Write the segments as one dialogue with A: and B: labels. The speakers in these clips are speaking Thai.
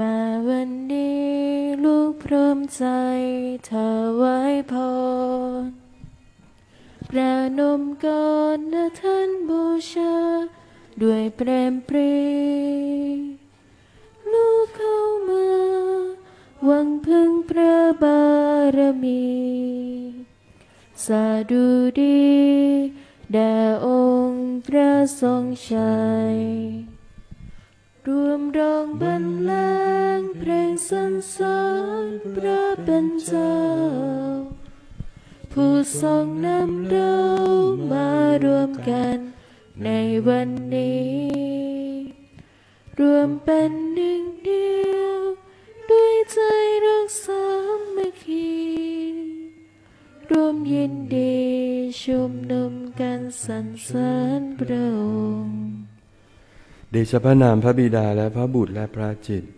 A: มาวันนี้ลูกพร้อมใจถวายพรประนมก่อนนะท่านบูชา ด้วยเปรมปรี ลูกเข้ามาหวังพึ่งพระบารมี สาดุดีแด่องค์พระทรงชัย รวมร้องบรรเลงเพลงสรรเสริญพระเป็นเจ้า ผู้ทรงนำเรามารวมกันในวันนี้ รวมเป็นหนึ่งเดียว ด้วยใจรักสามัคคีรวมยินดีชุมนุมกันสรรเสริญพระองค์
B: ดชะพระนามพระบิดาและพระบุตรและพระจิตร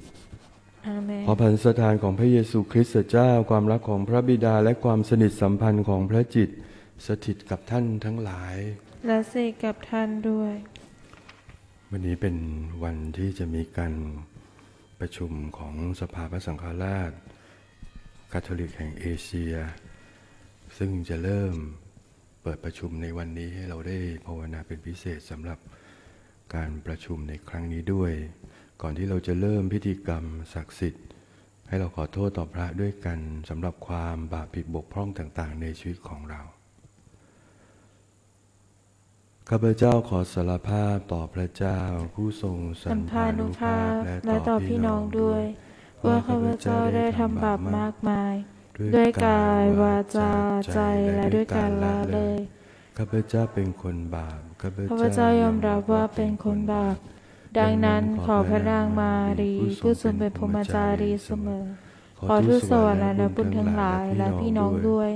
A: อาเมน
B: ขอพันสถานของพระเยซูคริสต์เจ้าความรักของพระบิดาและความสนิทสัมพันธ์ของพระจิต สถิตกับท่านทั้งหลาย
A: และสิกับท่านด้วย
B: วันนี้เป็นวันที่จะมีการประชุมของสภาพระสังฆราชคาทอลิกแห่งเอเชีย ซึ่งจะเริ่มเปิดประชุมในวันนี้ให้เราได้ภาวนาเป็นพิเศษสำหรับ การประชุมในครั้งนี้ด้วย ก่อนที่เราจะเริ่มพิธีกรรมศักดิ์สิทธิ์ ให้เราขอโทษต่อพระด้วยกันสำหรับความบาปผิดบกพร่องต่างๆ ในชีวิตของเราข้าพเจ้าขอสารภาพต่อพระเจ้า ผู้ทรงสัม
A: ม
B: ภานุภาพและต่อพี่น้อ
A: ง
B: ด้ว
A: ยยว่าข้าพเจ้าได้ทำบาปมากมาย ด้วยกายวาจาใจและด้วยการละเลย
B: ข้าพเจ้าเป็นคนบาปข้าพ
A: ข้าพเจ้ายอมรับว่าเป็นคนบาป ดังนั้นขอพระนางมารีผู้ทรงเป็นพรหมจารีเสมอ ขอทูตสวรรค์และบุญทั้งหลายและพี่น้องด้วย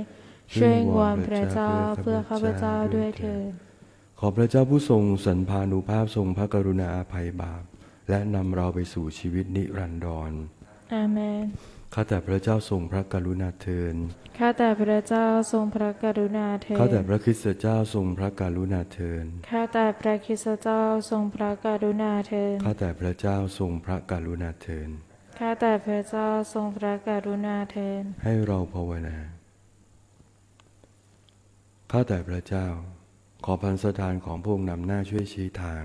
A: ช่วยงวอนพระเจ้าเพื่อข้าพเจ้าด้วยเถิด
B: ขอพระเจ้าผู้ทรงสันพานุภาพทรงพระกรุณาอาภัยบาป และนำเราไปสู่ชีวิตนิรันดร
A: อาเมน
B: ข้าแต่พระเจ้าทรงพระกรุณาเทิน
A: ข้าแต่พระเจ้าทรงพระกรุณาเถิ
B: ข้าแต่
A: ด
B: พระคริสตเจ้าทรงพระกรุณาเทิน
A: ข้าแต่พระคริสตเจ้าทรงพระกรุณาเถิด
B: ข้าแต่พระเจ้าทรงพระกรุณาเทิน
A: ข้าแต่พระเจ้าทรงพระกรุณาเถิด
B: ให้เราภาวนา ข้าแต่พระเจ้า ขอพันสถานของพระองค์นำหน้าช่วยชี้ทาง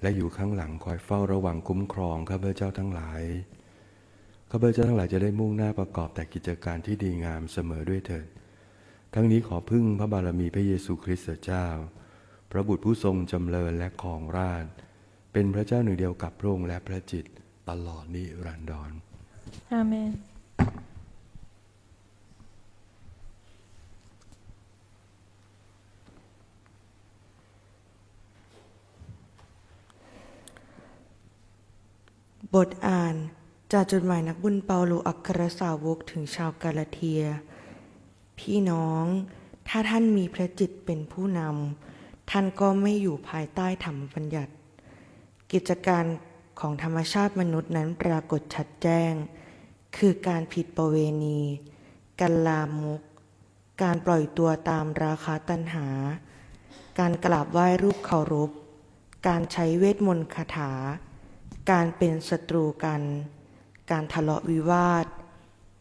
B: และอยู่ข้างหลังคอยเฝ้าระวังคุ้มครองข้าพเจ้าทั้งหลาย ข้าพเจ้าทั้งหลายจะได้มุ่งหน้าประกอบแต่กิจการที่ดีงามเสมอด้วยเถิด ทั้งนี้ขอพึ่งพระบารมีพระเยซูคริสต์เจ้า พระบุตรผู้ทรงจำเริญและครองราชย์เป็นพระเจ้าหนึ่งเดียวกับพระองค์และพระจิตรตลอดนิรันดร
A: อาเมน
C: บทอ่าน จากจดหมายนักบุญเปาโลอัครสาวกถึงชาวกาลาเทีย พี่น้อง ถ้าท่านมีพระจิตเป็นผู้นำ ท่านก็ไม่อยู่ภายใต้ธรรมบัญญัติ กิจการของธรรมชาติมนุษย์นั้นปรากฏชัดแจ้ง คือการผิดประเวณี การลามกการปล่อยตัวตามราคาตัณหา การกราบไหว้รูปเคารพ การใช้เวทมนต์คาถา การเป็นศัตรูกัน การทะเลาะวิวาท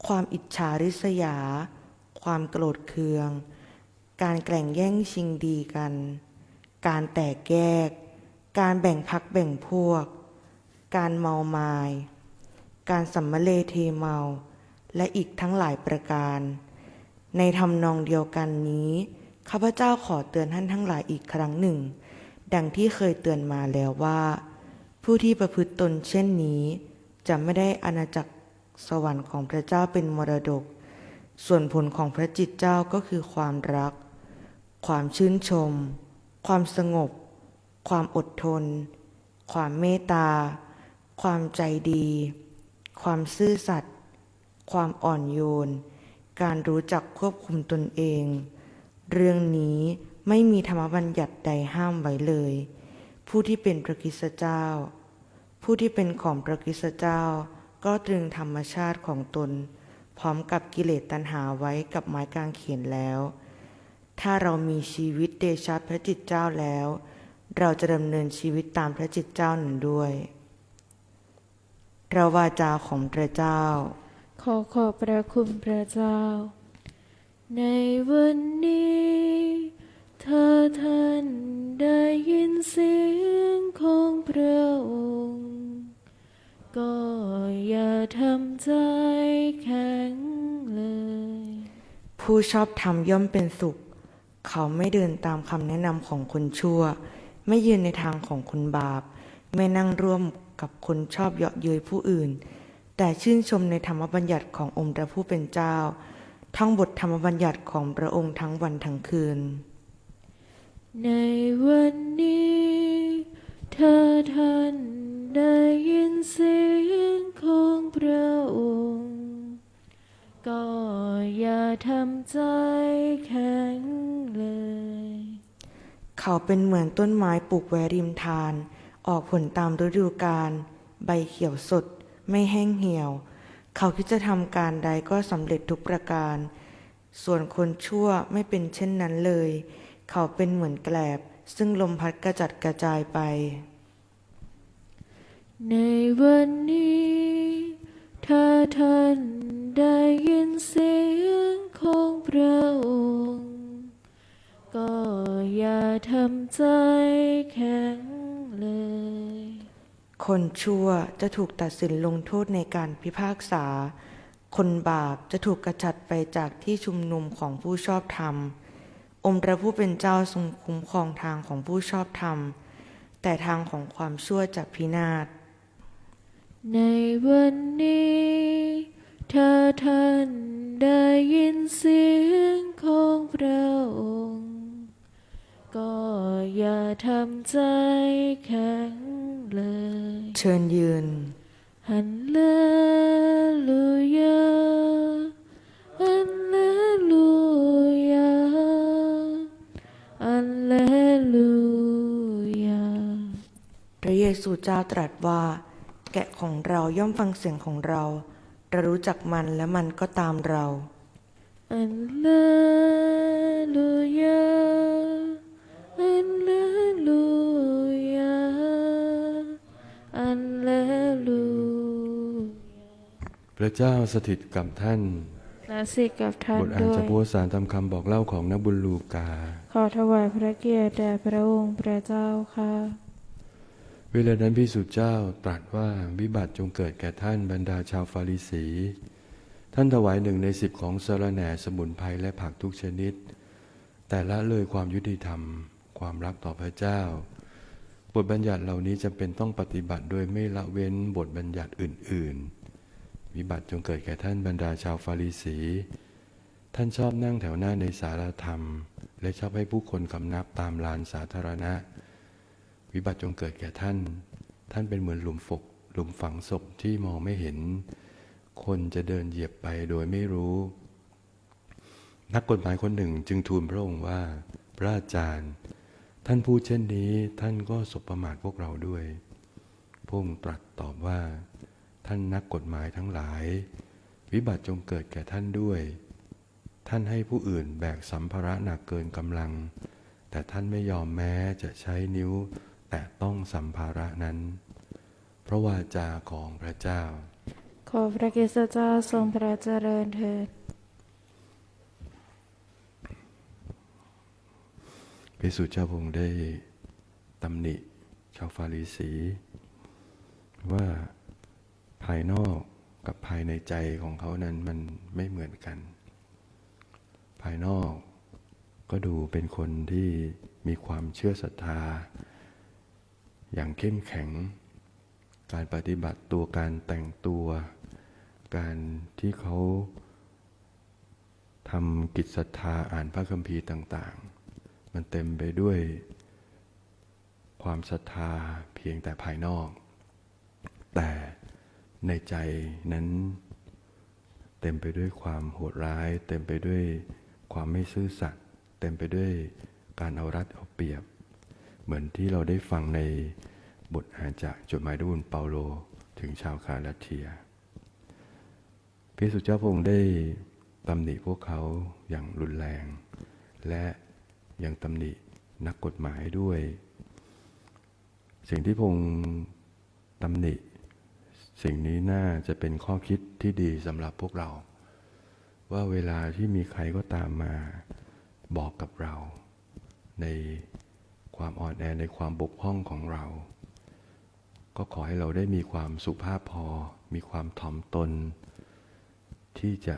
C: ความอิจฉาริษยา ความโกรธเคือง การแกล่งแย่งชิงดีกัน การแตกแยก การแบ่งพักแบ่งพวก การเมามาย การสัมมเลเทเมา และอีกทั้งหลายประการ ในทำนองเดียวกันนี้ข้าพเจ้าขอเตือนท่านทั้งหลายอีกครั้งหนึ่ง ดังที่เคยเตือนมาแล้วว่า ผู้ที่ประพฤติตนเช่นนี้ จะไม่ได้อาณาจักรสวรรค์ของพระเจ้าเป็นมรดก ส่วนผลของพระจิตเจ้าก็คือความรัก ความชื่นชม ความสงบ ความอดทน ความเมตตา ความใจดี ความซื่อสัตย์ ความอ่อนโยน การรู้จักควบคุมตนเอง เรื่องนี้ไม่มีธรรมบัญญัติใดห้ามไว้เลย ผู้ที่เป็นพระคิสเจ้า ผู้ที่เป็นของพระคริสตเจ้า ก็ตรึงธรรมชาติของตน พร้อมกับกิเลสตัณหาไว้กับไม้กางเขนแล้ว ถ้าเรามีชีวิตเดชะพระจิตเจ้าแล้ว เราจะดำเนินชีวิตตามพระจิตเจ้านั้นด้วยพระวาจาของพระเจ้า
A: ขอขอบพระคุณพระเจ้า ในวันนี้ เธอท่านได้ยินเสียงของพระองค์ ก็อย่าทำใจแข็งเลย
C: ผู้ชอบธรรมย่อมเป็นสุข เขาไม่เดินตามคำแนะนำของคนชั่ว ไม่ยืนในทางของคนบาป ไม่นั่งร่วมกับคนชอบเยาะเย้ยผู้อื่น แต่ชื่นชมในธรรมบัญญัติขององค์พระผู้เป็นเจ้า ท่องบทธรรมบัญญัติของพระองค์ทั้งวันทั้งคืน
A: ในวันนี้ เธอท่านได้ยินเสียงของพระองค์ ก็อย่าทำใจแข็งเลย
C: เขาเป็นเหมือนต้นไม้ปลูกไว้ริมทาน ออกผลตามฤดูกาลใบเขียวสด ไม่แห้งเหี่ยว เขาคิดจะทำการใดก็สำเร็จทุกประการ ส่วนคนชั่วไม่เป็นเช่นนั้นเลย เขาเป็นเหมือนแกลบ ซึ่งลมพัดกระจัดกระจายไป
A: ในวันนี้เธอท่านได้ยินเสียงของพระองค์ ก็อย่าทำใจแข็งเลย
C: คนชั่วจะถูกตัดสินลงโทษในการพิพากษา คนบาปจะถูกกระจัดไปจากที่ชุมนุมของผู้ชอบธรรม องค์พระผู้เป็นเจ้าทรงคุ้มครองทางของผู้ชอบธรรม แต่ทางของความชั่วจะพินาศ
A: ในวันนี้เธอท่านได้ยินเสียงของพระองค์ ก็อย่าทำใจแข็งเลย
C: เชิญยืน
A: ฮัลเลลูยา
C: พระเยซูเจ้าตรัสว่า แกะของเราย่อมฟังเสียงของเรา เรารู้จักมันและมันก็ตามเรา
A: อัลเลลูยาอัลเลลูยาอัลเลลู
B: พระเจ้าสถิตกับท่าน
A: และสิทธิ์กับท่าน
B: บทอ่าน
A: ด้ว
B: จาก
A: ย
B: พุทธสารตามคำบอกเล่าของนักบุญลูกา
A: ขอถวายพระเกียรติแด่พระองค์พระเจ้าค่ะ
B: เวลานั้นพิสุทธเจ้าตรัสว่าวิบัติจงเกิดแก่ท่านบรรดาชาวฟาริสี ท่านถวายหนึ่งในสิบของสะรแหน่สมุนไพรและผักทุกชนิด แต่ละเลยความยุติธรรม ความรักต่อพระเจ้า บทบัญญัติเหล่านี้จำเป็นต้องปฏิบัติโดยไม่ละเว้นบทบัญญัติอื่น ๆ วิบัติจงเกิดแก่ท่านบรรดาชาวฟาริสี ท่านชอบนั่งแถวหน้าในสารธรรม และชอบให้ผู้คนคำนับตามลานสาธารณะ วิบัติจงเกิดแก่ท่าน ท่านเป็นเหมือนหลุมฝก หลุมฝังศพที่มองไม่เห็น คนจะเดินเหยียบไปโดยไม่รู้ นักกฎหมายคนหนึ่งจึงทูลพระองค์ว่า พระอาจารย์ ท่านพูดเช่นนี้ท่านก็สบประมาทพวกเราด้วยพระองค์ตรัสตอบว่า ท่านนักกฎหมายทั้งหลาย วิบัติจงเกิดแก่ท่านด้วย ท่านให้ผู้อื่นแบกสัมภาระหนักเกินกำลัง แต่ท่านไม่ยอมแม้จะใช้นิ้ว แต่ต้องสัมภาระนั้นเพราะวาจาของพระเจ้า
A: ขอพระกิสเจ้าทรงพระเจริญเถิด
B: พิสุทธิ์เจ้าพระองค์ได้ตำหนิชาวฟาริสี ว่าภายนอกกับภายในใจของเขานั้นมันไม่เหมือนกัน ภายนอกก็ดูเป็นคนที่มีความเชื่อศรัทธา อย่างเข้มแข็ง การปฏิบัติตัวการแต่งตัว การที่เขาทำกิจศรัทธาอ่านพระคัมภีร์ต่าง ๆ มันเต็มไปด้วย ความศรัทธาเพียงแต่ภายนอก แต่ในใจนั้น เต็มไปด้วยความโหดร้าย เต็มไปด้วยความไม่ซื่อสัตย์เต็มไปด้วยการเอารัดเอาเปรียบ เหมือนที่เราได้ฟังในบทอ่าจากจดหมายดุลเปาโลถึงชาวคาลาเทียพระสุเจ้าพระองค์ได้ตำหนิพวกเขาอย่างรุนแรง และยังตำหนินักกฎหมายด้วย สิ่งที่พงค์ตำหนิ สิ่งนี้น่าจะเป็นข้อคิดที่ดีสำหรับพวกเรา ว่าเวลาที่มีใครก็ตามมาบอกกับเรา ใน ความอ่อนแอในความบกพร่องของเรา ก็ขอให้เราได้มีความสุภาพพอ มีความถ่อมตน ที่จะ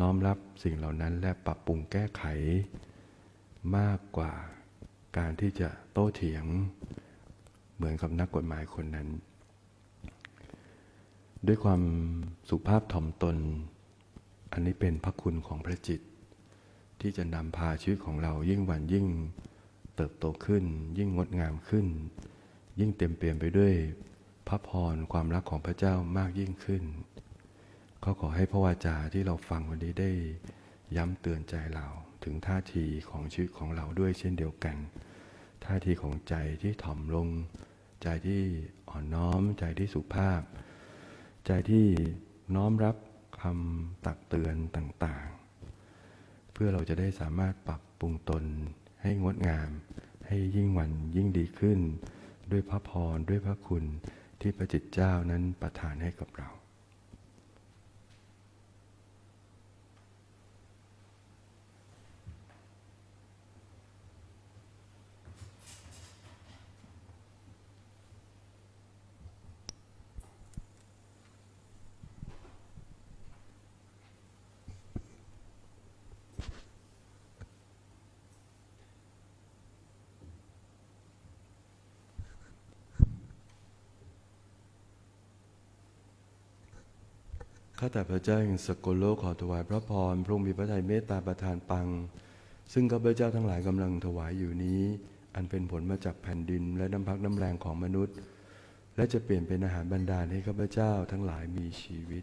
B: น้อมรับสิ่งเหล่านั้นและปรับปรุงแก้ไข มากกว่าการที่จะโต้เถียง เหมือนกับนักกฎหมายคนนั้น ด้วยความสุภาพถ่อมตน อันนี้เป็นพระคุณของพระจิต ที่จะนำพาชีวิตของเรายิ่งวันยิ่ง เติบโตขึ้น ยิ่งงดงามขึ้น ยิ่งเต็มเปี่ยมไปด้วย พระพรความรักของพระเจ้ามากยิ่งขึ้น ก็ขอให้พระวาจาที่เราฟังวันนี้ได้ ย้ำเตือนใจเราถึงท่าทีของชีวิตของเราด้วยเช่นเดียวกัน ท่าทีของใจที่ถ่อมลง ใจที่อ่อนน้อม ใจที่สุภาพ ใจที่น้อมรับคำตักเตือนต่างๆ เพื่อเราจะได้สามารถปรับปรุงตน ให้งดงาม ให้ยิ่งวันยิ่งดีขึ้น ด้วยพระพรด้วยพระคุณที่พระจิตเจ้านั้นประทานให้กับเรา ข้าแต่พระเจ้าแห่งสกลโลกขอถวายพระพรพระองค์มีพระทัยเมตตาประทานปัง ซึ่งข้าพเจ้าทั้งหลายกำลังถวายอยู่นี้ อันเป็นผลมาจากแผ่นดินและน้ำพักน้ำแรงของมนุษย์ และจะเปลี่ยนเป็นอาหารบรรดาลให้ข้าพเจ้าทั้งหลายมีชีวิต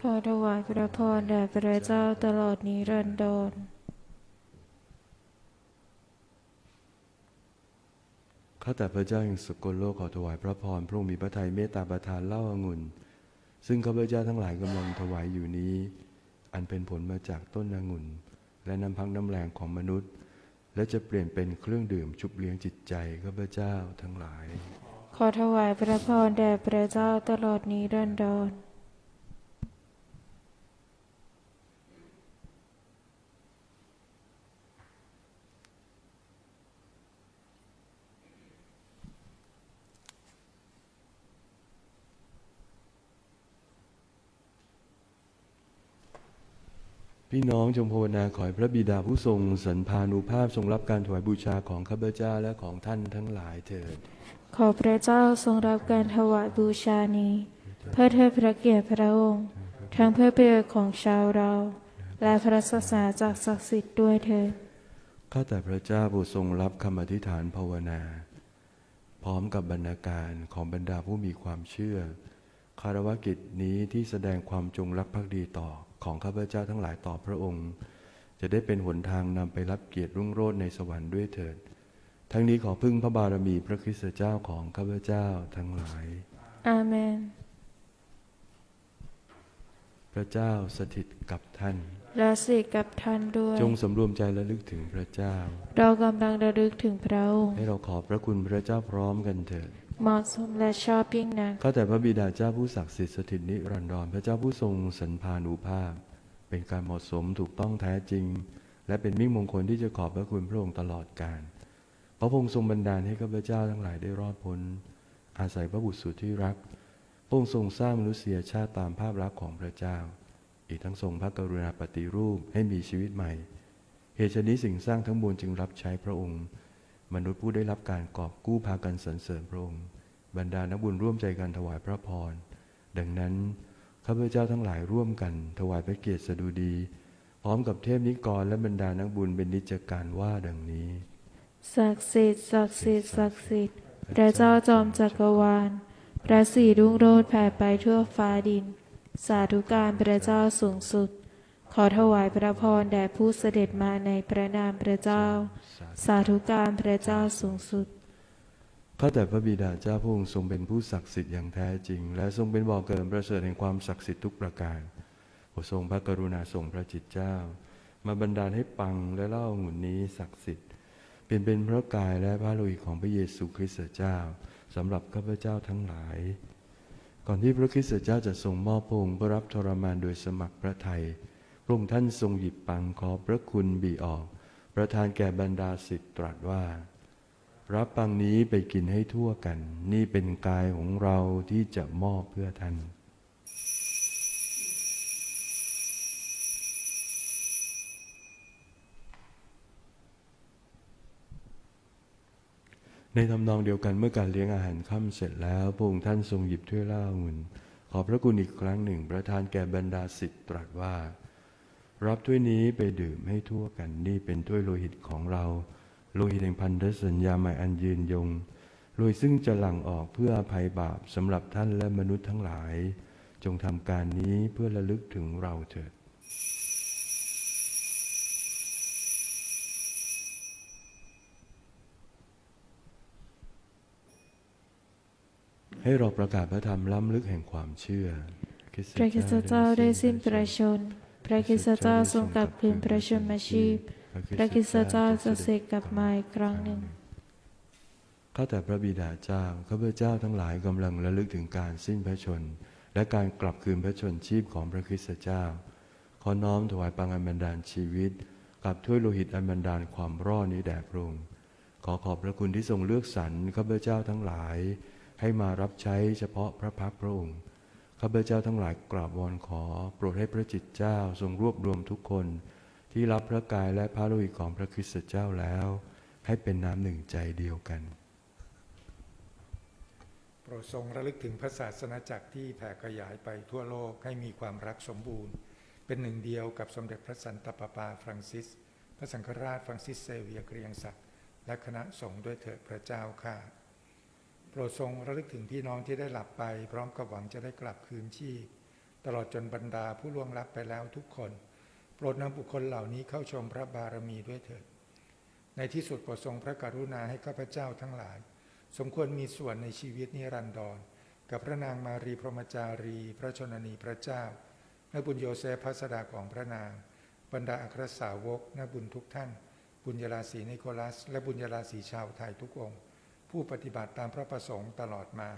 A: ขอถวายพระพรแด่พระเจ้าตลอดนิรันดร
B: ข้าแต่พระเจ้าแห่งสกลโลกขอถวายพระพรพระองค์มีพระทัยเมตตาประทานเหล้าองุ่น ซึ่งข้าพเจ้าทั้งหลายกำลังถวายอยู่นี้ อันเป็นผลมาจากต้นองุ่น และน้ำพักน้ำแรงของมนุษย์ และจะเปลี่ยนเป็นเครื่องดื่มชุบเลี้ยงจิตใจข้าพเจ้าทั้งหลาย
A: ขอถวายพระพรแด่พระเจ้าตลอดนิรันดร
B: พี่น้องจงภาวนาขอให้พระบิดาผู้ทรงสันพานุภาพทรงรับการถวายบูชาของข้าพเจ้าและของท่านทั้งหลายเถิด
A: ขอพระเจ้าทรงรับการถวายบูชานี้ เพื่อเทิดพระเกียรติพระองค์ ทั้งเพื่อประโยชน์ของชาวเรา และพระศาสนาจากศักดิ์สิทธิ์ด้วยเถิด
B: ข้าแต่พระเจ้าผู้ทรงรับคำอธิษฐานภาวนา พร้อมกับบรรณาการของบรรดาผู้มีความเชื่อคารวกิจนี้ที่แสดงความจงรักภักดีต่อ ของข้าพเจ้าทั้งหลายต่อพระองค์ จะได้เป็นหนทางนำไปรับเกียรติรุ่งโรจน์ในสวรรค์ด้วยเถิด ทั้งนี้ขอพึ่งพระบารมีพระคริสตเจ้าของข้าพเจ้าทั้งหลาย
A: อาเมน
B: พระเจ้าสถิตกับท่าน
A: และสิทธิ์กับท่านด้วย
B: จงสำรวมใจและลึกถึงพระเจ้า
A: เรากำลังระลึกถึงพระองค์
B: ให้เราขอบพระคุณพระเจ้าพร้อมกันเถิด
A: เหมาะสมและชอบยิ่งนัก
B: ข้าแต่พระบิดาเจ้าผู้ศักดิ์สิทธิ์สถิตนิรันดรพระเจ้าผู้ทรงสันพานุภาพ เป็นการเหมาะสมถูกต้องแท้จริง และเป็นมิ่งมงคลที่จะขอบพระคุณพระองค์ตลอดกาลพระองค์ทรงบันดาลให้ข้าพเจ้าทั้งหลายได้รอดพ้น อาศัยพระบุตรสุดที่รัก พระองค์ทรงสร้างมนุษยชาติตามภาพลักษณ์ของพระเจ้า อีกทั้งทรงพระกรุณาปฏิรูปให้มีชีวิตใหม่ เหตุฉนี้สิ่งสร้างทั้งมวลจึงรับใช้พระองค์ มนุษย์ผู้ได้รับการกอบกู้พากันสรรเสริญพระองค์บรรดานักบุญร่วมใจกันถวายพระพร ดังนั้นข้าพเจ้าทั้งหลายร่วมกัน ถวายพระเกียรติสดุดี พร้อมกับเทพนิกรและบรรดานักบุญเป็นนิจการว่าดังนี้
A: ศักดิ์สิทธิ์ศักดิ์สิทธิ์ศักดิ์สิทธิ์พระเจ้าจอมจักรวาล พระสีรุ่งโรจน์แผ่ไปทั่วฟ้าดิน สาธุการพระเจ้าสูงสุด ขอถวายพระพรแด่ผู้เสด็จมาในพระนามพระเจ้า สาธุการพระเจ้าสูงสุด
B: ข้าแต่พระบิดาเจ้าพระองค์ทรงเป็นผู้ศักดิ์สิทธิ์อย่างแท้จริง และทรงเป็นบ่อเกิดประเสริฐแห่งความศักดิ์สิทธิ์ทุกประการโปรดทรงพระกรุณาทรงพระจิตเจ้า มาบันดาลให้ปังและเล่าองุ่นนี้ศักดิ์สิทธิ์เปลี่ยนเป็นพระกายและพระโลหิตของพระเยซูคริสต์เจ้าสำหรับข้าพเจ้าทั้งหลาย ก่อนที่พระคริสต์เจ้าจะทรงมอบพระองค์เพื่อรับทรมานโดยสมัครพระทัย พระองค์ท่านทรงหยิบปังขอพระคุณบีออก ประทานแก่บรรดาสิทธิ์ตรัสว่า รับปังนี้ไปกินให้ทั่วกัน นี่เป็นกายของเราที่จะมอบเพื่อท่านในทำนองเดียวกันเมื่อการเลี้ยงอาหารค่ำเสร็จแล้วพระองค์ท่านทรงหยิบถ้วยเหล้าองุ่นขอพระคุณอีกครั้งหนึ่ง ประทานแก่บรรดาสิทธิ์ตรัสว่า รับถ้วยนี้ไปดื่มให้ทั่วกันนี่เป็นถ้วยโลหิตของเรา โลหิตแห่งพันธสัญญาใหม่อันยืนยงโดยซึ่งจะหลั่งออกเพื่ออภัยบาปสำหรับท่านและมนุษย์ทั้งหลาย จงทำการนี้เพื่อระลึกถึงเราเถิดให้เราประกาศพระธรรมล้ำลึกแห่งความเชื่อ
A: พระคริสตเจ้าได้สิ้นประชน พระคิสตเจ้าทรงกลับคืนประชนมาชีพ พระคิสตเจ้าจะเสกกลับมาอีกครั้งหนึ่ง
B: ข้าแต่พระบิดาเจ้าข้าพเจ้าทั้งหลายกำลังระลึกถึงการสิ้นพระชน และการกลับคืนพระชนชีพของพระคริสตเจ้า ขอน้อมถวายปังอันบันดาลชีวิต กับถ้วยโลหิตอันบันดาลความรอดนี้แด่พระองค์ขอขอบพระคุณที่ทรงเลือกสรรข้าพเจ้าทั้งหลาย ให้มารับใช้เฉพาะพระพักตร์พระองค์ ข้าพเจ้าทั้งหลายกราบวอนขอ โปรดให้พระจิตเจ้าทรงรวบรวมทุกคน ที่รับพระกายและพระโลหิตของพระคริสตเจ้าแล้ว ให้เป็นน้ำหนึ่งใจเดียวกัน
D: โปรดทรงระลึกถึงพระศาสนาจักรที่แผ่ขยายไปทั่วโลกให้มีความรักสมบูรณ์ เป็นหนึ่งเดียวกับสมเด็จพระสันตะปาปาฟรังซิส พระสังฆราชฟรังซิสเซเวียเกรียงศักดิ์และคณะสงฆ์ด้วยเถิดพระเจ้าข้า รดทรงระลึกถึงพี่น้องที่ได้หลับไป พร้อมกับหวังจะได้กลับคืนชีพ ตลอดจนบรรดาผู้ล่วงลับไปแล้วทุกคน โปรดนำบุคคลเหล่านี้เข้าชมพระบารมีด้วยเถิด ในที่สุดโปรดทรงพระกรุณาให้ข้าพเจ้าทั้งหลาย สมควรมีส่วนในชีวิตนิรันดร กับพระนางมารีพรหมจารี พระชนนีพระเจ้านักบุญโยเซฟพัสดาของพระนางบรรดาอัครสาวกนบุญทุกท่าน บุญยราศีนิโคลัส และบุญยราศีชาวไทยทุกองค์ ผู้ปฏิบัติตามพระประสงค์ตลอดมา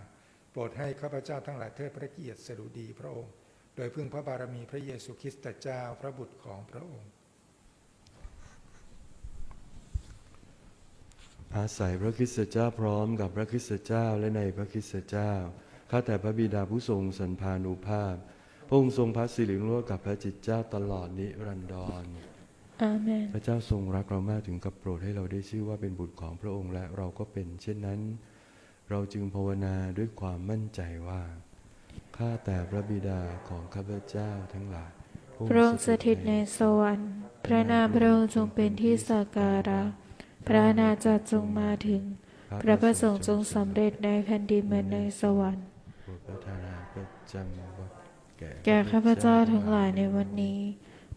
D: โปรดให้ข้าพเจ้าทั้งหลายเทิดพระเกียรติสดุดีพระองค์ โดยพึ่งพระบารมีพระเยซูคริสต์เจ้าพระบุตรของพระองค์
B: อาศัยพระคริสตเจ้าพร้อมกับพระคริสตเจ้าและในพระคริสตเจ้าข้าแต่พระบิดาผู้ทรงสันพานุภาพพระองค์ทรงพระสิริรุ่งโรจน์กับพระจิตเจ้าตลอดนิรันดร
A: อาเมน
B: พระเจ้าทรงรักเรามากถึงกับโปรดให้เราได้ชื่อว่าเป็นบุตรของพระองค์และเราก็เป็น เช่นนั้น เราจึงภาวนาด้วยความมั่นใจว่า ข้าแต่พระบิดาของข้าพเจ้าทั้งหลาย
A: พระองค์สถิตในสวรรค์พระนามพระองค์จงเป็นที่สักการะ พระอาณาจักรจงมาถึง พระประสงค์จงสำเร็จในแผ่นดินเหมือนในสวรรค์
B: โปรดประทานอาหารประจำวัด
A: แก่ข้าพเจ้าทั้งหลายในวันนี้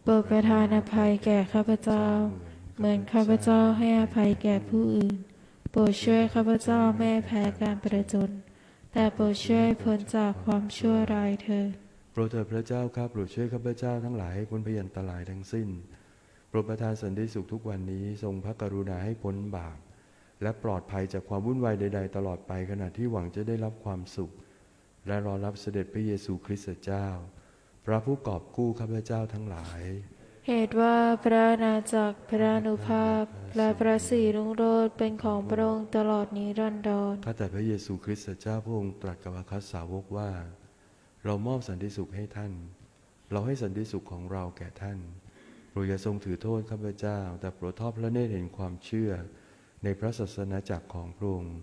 A: โปรดประทานอภัยแก่ข้าพเจ้า เหมือนข้าพเจ้าให้อภัยแก่ผู้อื่น โปรดช่วยข้าพเจ้าไม่แพ้การประจน แต่โปรดช่วยพ้นจากความชั่วร้ายเถิด
B: โปรดเถิดพระเจ้าข้าโปรดช่วยข้าพเจ้าทั้งหลายให้พ้นพยันตรายทั้งสิ้น โปรดประทานสันติสุขทุกวันนี้ทรงพระกรุณาให้พ้นบาปและปลอดภัยจากความวุ่นวายใด ๆ ตลอดไปขณะที่หวังจะได้รับความสุข และรอรับเสด็จพระเยซูคริสต์เจ้า พระผู้กอบกู้ข้าพเจ้าทั้งหลาย
A: เหตุว่าพระอาณาจักรพระอนุภาพ และพระศรีรุ่งโรจน์เป็นของพระองค์ตลอดนิรันดร
B: ข้าแต่พระเยซูคริสต์เจ้าพระองค์ตรัสกับอาคัสสาวกว่า เรามอบสันติสุขให้ท่าน เราให้สันติสุขของเราแก่ท่านโปรดอย่าทรงถือโทษข้าพเจ้า แต่โปรดทอดพระเนตรเห็นความเชื่อ ในพระศาสนาจักรของพระองค์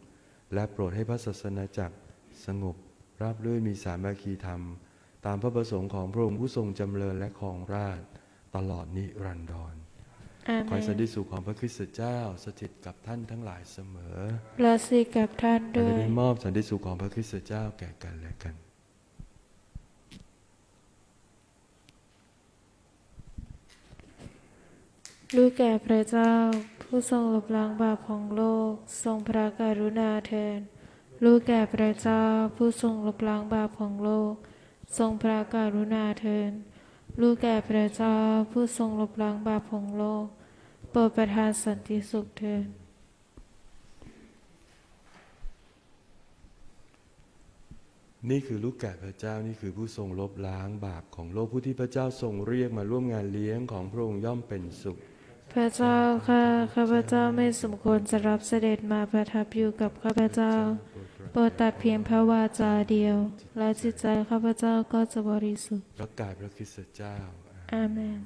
B: และโปรดให้พระศาสนาจักรสงบราบรื่นมีสามัคคีธรรม ตามพระประสงค์ของพระองค์ผู้ทรงจำเริญและครองราชย์ตลอดนิรันดร
A: อา
B: ข
A: เม
B: อให้สัน
A: น
B: ติสุขของพระคริสต์เจ้าสถิตกับท่านทั้งหลายเสมอ
A: และสิกับท่าน
B: และ
A: ด้วย
B: ได้มอบสันติสุขของพระคริสต์เจ้าแก่กันและกัน
A: ลูกแก่พระเจ้า ผู้ทรงลบล้างบาปของโลก ทรงพระกรุณาเถิดลูกแก่พระเจ้า ผู้ทรงลบล้างบาปของโลก ทรงพระกรุณาเถิดลูกแก่พระเจ้าผู้ทรงลบล้างบาปของโลก โปรดประทานสันติสุขเถิด
B: ขนี่คือลูกแกะพระเจ้านี่คือผู้ทรงลบล้างบาปของโลกผู้ที่พระเจ้าทรงเรียกมาร่วมงานเลี้ยงของพระองค์ย่อมเป็นสุข
A: พระเจ้าค่ะข้าพเจ้าไม่สมควรจะรับเสด็จมาประทับอยู่กับข้าพเจ้าโปรดตัดเพียงพระวาจาเดียว และจิตใจข้าพเจ้าก็จะบริสุทธิ์
B: พระกายพระคริสต์เจ้า
A: อาเมน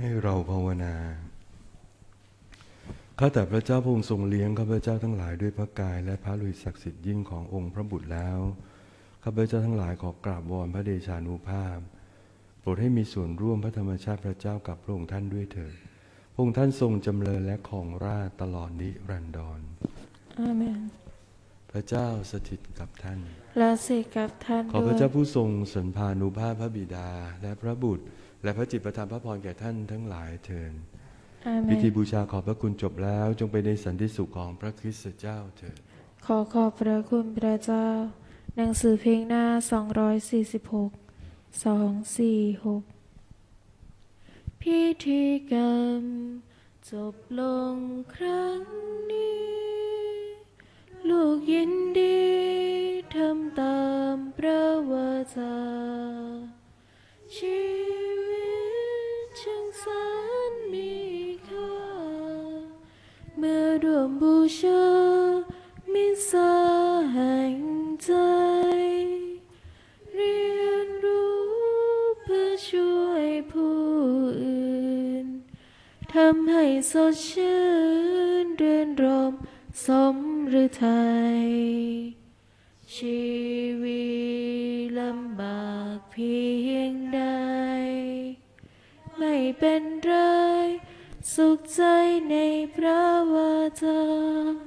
B: ให้เราภาวนา ข้าแต่พระเจ้าพระองค์ทรงเลี้ยงข้าพเจ้าทั้งหลายด้วยพระกาย และพระลุยศักดิ์สิทธิ์ยิ่งขององค์พระบุตรแล้ว ข้าพเจ้าทั้งหลายขอกราบวอนพระเดชานุภาพ โปรดให้มีส่วนร่วมพระธรรมชาติพระเจ้ากับพระองค์ท่านด้วยเถิด พระองค์ท่านทรงจำเริญและของราชย์ตลอดนิรันดร
A: อาเมน
B: พระเจ้าสถิตกับท่าน
A: และสิกับท่าน
B: ขอพ
A: ด้ว
B: ระ
A: ย
B: เจ้าผู้ทรงสันพานุภาพพระบิดาและพระบุตร และพระจิตประทานพระพรแก่ท่านทั้งหลายเถิด
A: อาเม
B: พิ
A: น
B: ธีบูชาขอบพระคุณจบแล้วจงไปในสันติสุขของพระคริสต์เจ้าเถิด
A: ขอขอบพระคุณพระเจ้า หนังสือเพลงหน้า 246 246 พิธีกรรม จบลงครั้งนี้ ลูกยินดีทำตามพระวาจาชี มบูชามิสาแห่งใจ เรียนรู้เพื่อช่วยผู้อื่น ทำให้สดชื่นเรื่นรมสมฤทัยชีวิตลำบากเพียงใด ไม่เป็นไร สุขใจในพระวาจา